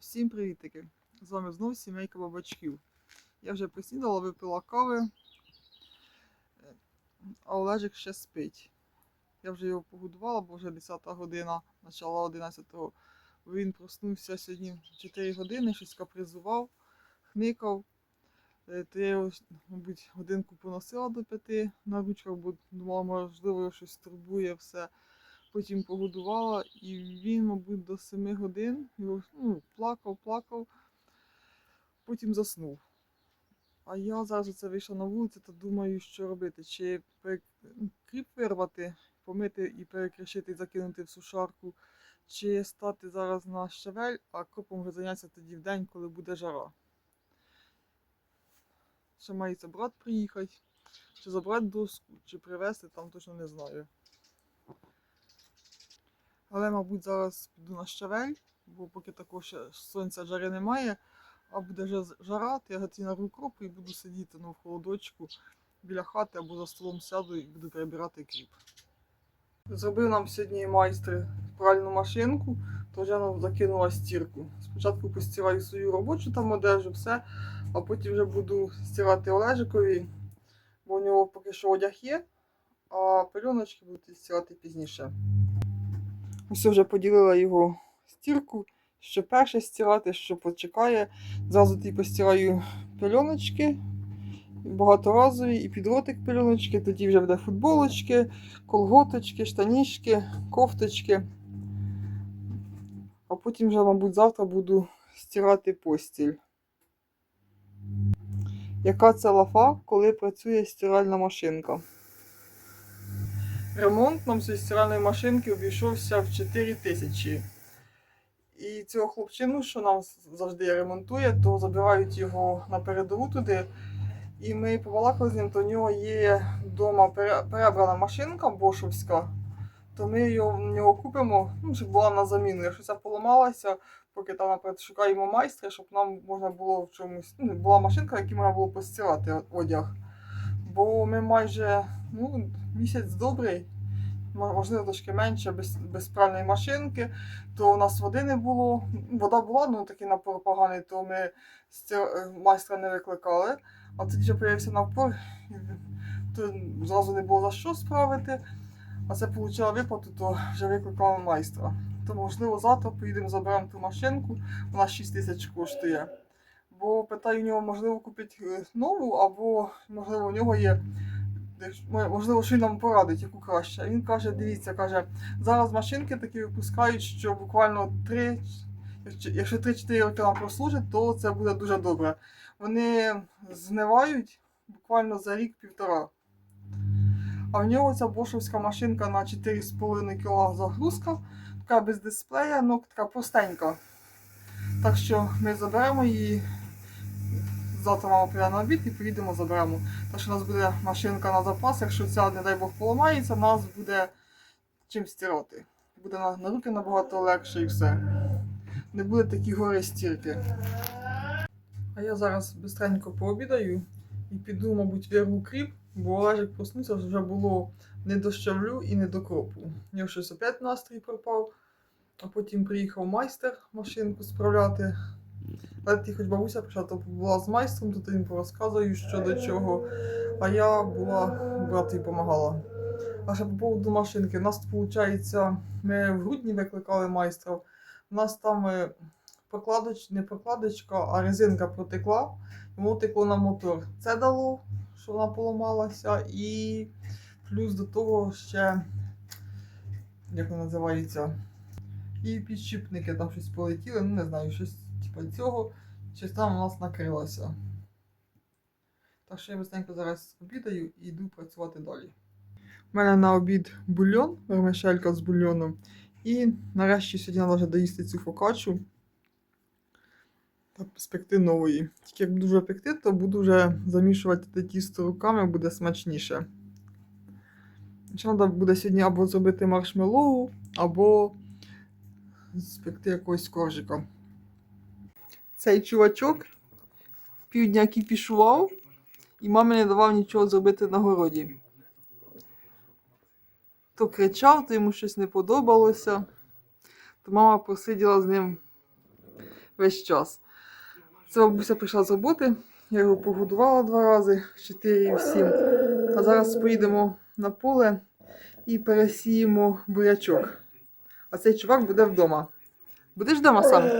Всім привітики! З вами знову сімейка бабачків. Я вже поснідала, випила кави, е, а Олежик ще спить. Я вже його погодувала, бо вже 10 година, начало 11-го. Він проснувся сьогодні 4 години, щось капризував, хникав. Е, То я його, мабуть, годинку поносила до п'яти на ручках, бо думала, можливо, його щось турбує все потім погодувала, і він, мабуть, до 7 годин його, ну, плакав, плакав, потім заснув. А я зараз це вийшла на вулицю та думаю, що робити. Чи кріп вирвати, помити і перекришити, і закинути в сушарку, чи стати зараз на щавель, а кропом вже зайнятися тоді в день, коли буде жара. Ще мається брат приїхати, чи забрати доску, чи привезти, там точно не знаю. Але, мабуть, зараз піду на щавель, бо поки такого ще сонця жари немає, а буде вже жара, то я готую на укропу і буду сидіти ну, в холодочку біля хати або за столом сяду і буду перебирати кріп. Зробив нам сьогодні майстер пральну машинку, то вже нам закинула стірку. Спочатку постираю свою робочу там одежу, все, а потім вже буду стирати Олежикові, бо у нього поки що одяг є, а пельоночки будуть стирати пізніше. Ось вже поділила його стірку, що перше стирати, що почекає. Зразу ті постираю пельоночки, багаторазові і підротик пельоночки, тоді вже буде футболочки, колготочки, штанішки, кофточки. А потім вже, мабуть, завтра буду стирати постіль. Яка це лафа, коли працює стиральна машинка? Ремонт нам цієї стиральної машинки обійшовся в 4 тисячі. І цього хлопчину, що нам завжди ремонтує, то забирають його на передову туди. І ми побалакали з ним, то в нього є вдома перебрана машинка бошовська, то ми його, в нього купимо, ну, щоб була на заміну. Якщо ця поламалася, поки там наприклад, шукаємо майстра, щоб нам можна було в чомусь. Ну, була машинка, в якій можна було постирати одяг. Бо ми майже ну, місяць добрий, можливо, трошки менше, без, без пральної машинки, то у нас води не було. Вода була, ну такий напор поганий, то ми стир- е, майстра не викликали. А тоді вже появився напор, то зразу не було за що справити. А це отримала виплату, то вже викликали майстра. То можливо завтра поїдемо заберемо ту машинку, вона 6 тисяч коштує. Бо питаю у нього, можливо, купити е, нову, або можливо у нього є. Можливо, що він нам порадить, яку краще. Він каже: дивіться, каже, зараз машинки такі випускають, що буквально 3, якщо- якщо 3-4 роки прослужить, то це буде дуже добре. Вони знивають буквально за рік-півтора. А в нього ця бошовська машинка на 4,5 кг загрузка, така без дисплея, ну така простенька. Так що ми заберемо її. Завтра мама прийде на обід і поїдемо заберемо. Так що у нас буде машинка на запас. Якщо ця, не дай Бог, поламається, нас буде чим стирати. Буде на, руки набагато легше і все. Не буде такі гори стірки. А я зараз бистренько пообідаю і піду, мабуть, вірву кріп, бо Олежик проснувся, вже було не до щавлю і не до кропу. Нього щось опять настрій пропав. А потім приїхав майстер машинку справляти. Ті хоч бабуся прийшла, то була з майстром, то їм порозказую, що до чого. А я була брату і допомагала. А ще по поводу машинки. У нас, виходить, ми в грудні викликали майстра. У нас там е, прокладоч, не прокладочка, а резинка протекла. Йому текло на мотор. Це дало, що вона поламалася, і плюс до того ще, як вона називається, і підшипники там щось полетіли, ну не знаю, щось типу цього, там у нас накрилося. Так що я быстренько зараз обідаю і йду працювати далі. У мене на обід бульйон, вермишелька з бульйоном. І нарешті сьогодні треба вже доїсти цю фокачу та спекти нової. Тільки як буду вже пекти, то буду вже замішувати те тісто руками, буде смачніше. Ще треба буде сьогодні або зробити маршмеллоу, або спекти якогось коржика. Цей чувачок півдня кіпішував, і мамі не давав нічого зробити на городі. То кричав, то йому щось не подобалося. То мама посиділа з ним весь час. Це бабуся прийшла з роботи, я його погодувала два рази, 4 і 7. А зараз поїдемо на поле і пересіємо бурячок. А цей чувак буде вдома. Будеш вдома сам?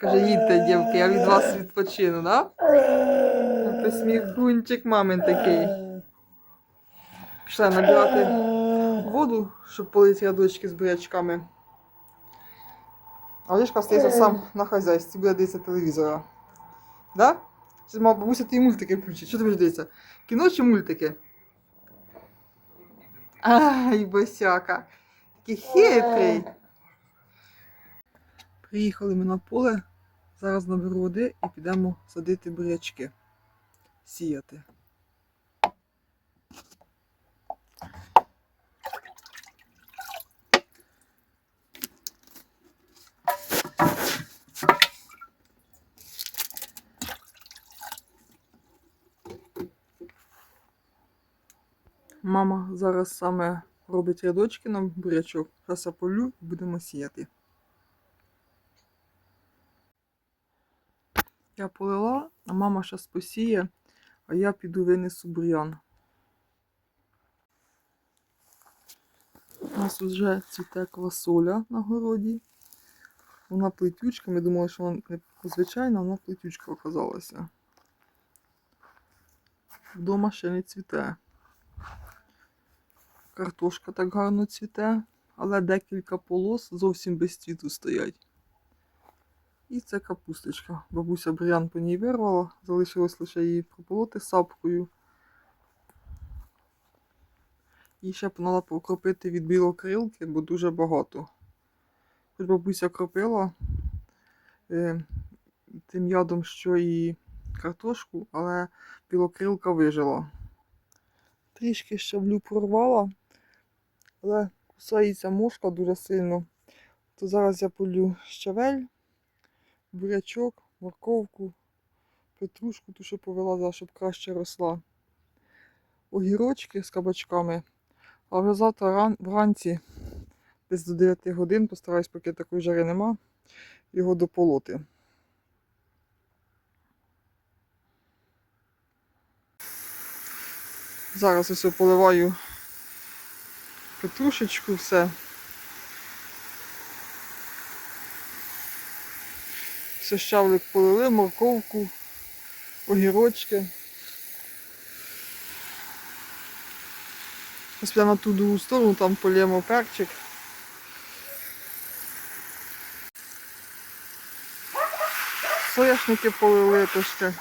Каже, їдьте, дівки, я від вас відпочину, да? Ти сміхунчик мамин такий. Пішла набирати воду, щоб полити рядочки з бурячками. А Олешка остається сам на хазяйстві, буде дивитися телевізора. Да? Чи мав бабуся ті мультики включить? Що ти будеш? Кіно чи мультики? Ай, босяка. Такий хитрий. Приїхали ми на поле. Зараз наберу води і підемо садити бурячки. Сіяти. Мама зараз саме робить рядочки на бурячок. Зараз я полю будемо сіяти. Я полила, а мама зараз посіє, а я піду винесу бур'ян. У нас вже цвіте квасоля на городі. Вона плетючка, ми думали, що вона не звичайна, вона плетючка оказалася. Вдома ще не цвіте. Картошка так гарно цвіте, але декілька полос зовсім без цвіту стоять. І це капусточка. Бабуся бур'ян по ній вирвала, залишилось лише її прополоти сапкою. І ще треба покропити від білокрилки, бо дуже багато. Хоч бабуся кропила е, тим ядом, що і картошку, але білокрилка вижила. Трішки щаблю порвала, але кусається мошка дуже сильно. То зараз я полю щавель, бурячок, морковку, петрушку, ту, що повилазила, щоб краще росла. Огірочки з кабачками. А вже завтра ран... вранці, десь до 9 годин, постараюсь, поки такої жари нема, його дополоти. Зараз ось поливаю петрушечку, все. Все щавлик полили, морковку, огірочки. Ось на ту другу сторону, там полємо перчик. Соняшники полили трошки.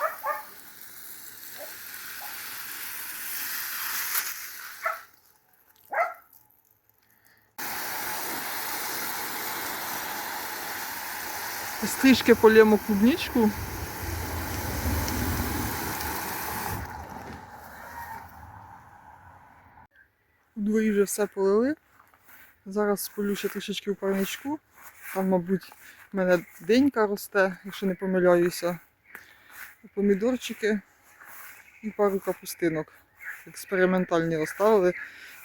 Ось Трішки полємо клубничку. У дворі вже все полили. Зараз сполю ще трішечки у парничку. Там, мабуть, в мене денька росте, якщо не помиляюся. Помідорчики і пару капустинок. Експериментальні розставили.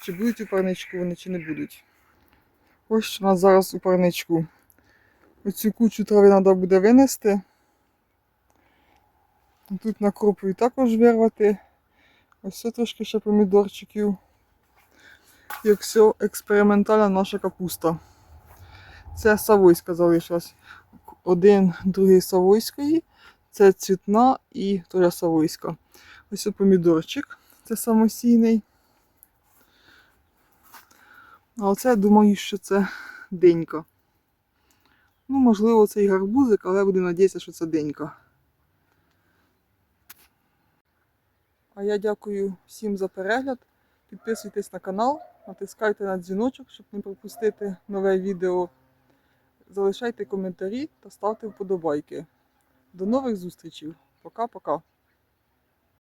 Чи будуть у парничку вони, чи не будуть. Ось у нас зараз у парничку. Оцю кучу трави треба буде винести. Тут на кропою також вирвати. Ось це трошки ще помідорчиків. Як все експериментальна наша капуста. Це савойська залишилась. Один, другий савойської. Це цвітна і теж савойська. Ось це помідорчик. Це самосійний. А оце я думаю, що це денька. Ну, можливо, це і гарбузик, але буду надіятися, що це денька. А я дякую всім за перегляд. Підписуйтесь на канал, натискайте на дзвіночок, щоб не пропустити нове відео. Залишайте коментарі та ставте вподобайки. До нових зустрічей. Пока-пока.